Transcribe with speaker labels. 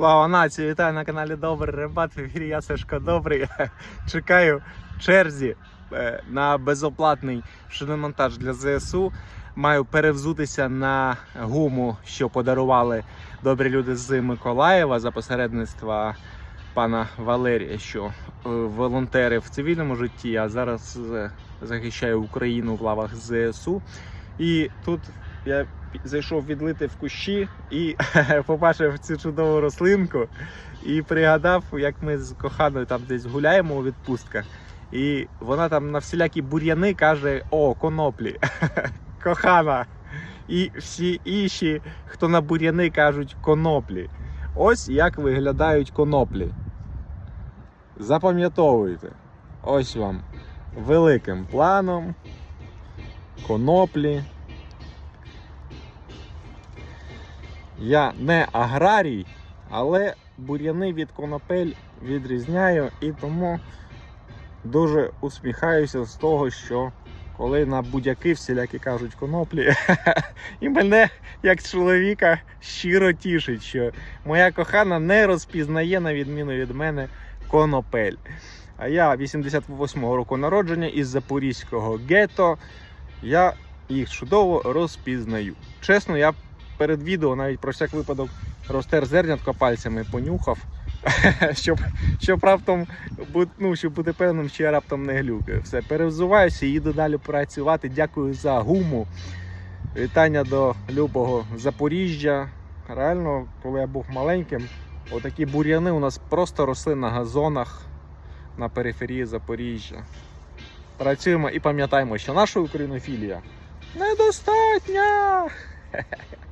Speaker 1: Слава нації! Вітаю на каналі Добрий Рибат. В ефірі я Сашко Добрий. Чекаю черзі е, на безоплатний шиномонтаж для ЗСУ. Маю перевзутися на гуму, що подарували добрі люди з Миколаєва за посередництва пана Валерія, що е, волонтери в цивільному житті, а зараз е, захищає Україну в лавах ЗСУ. І тут я зайшов відлити в кущі і побачив цю чудову рослинку і пригадав, як ми з коханою там десь гуляємо у відпустках. І вона там на всілякі бур'яни каже: О, коноплі, кохана. І всі інші, хто на бур'яни кажуть коноплі. Ось як виглядають коноплі. Запам'ятовуйте. Ось вам великим планом коноплі. Я не аграрій, але бур'яни від конопель відрізняю і тому дуже усміхаюся з того, що коли на будь-яки всілякі кажуть коноплі, і мене як чоловіка щиро тішить, що моя кохана не розпізнає, на відміну від мене, конопель. А я 88-го року народження із Запорізького гетто. Я їх чудово розпізнаю. Чесно, я перед відео навіть про всяк випадок розтер зернятко пальцями, понюхав, щоб, щоб раптом ну, щоб бути певним, що я раптом не глюкаю. Все, перевзуваюся їду далі працювати. Дякую за гуму. Вітання до любого Запоріжжя. Реально, коли я був маленьким, отакі бур'яни у нас просто росли на газонах на периферії Запоріжжя. Працюємо і пам'ятаємо, що наша українофілія недостатня.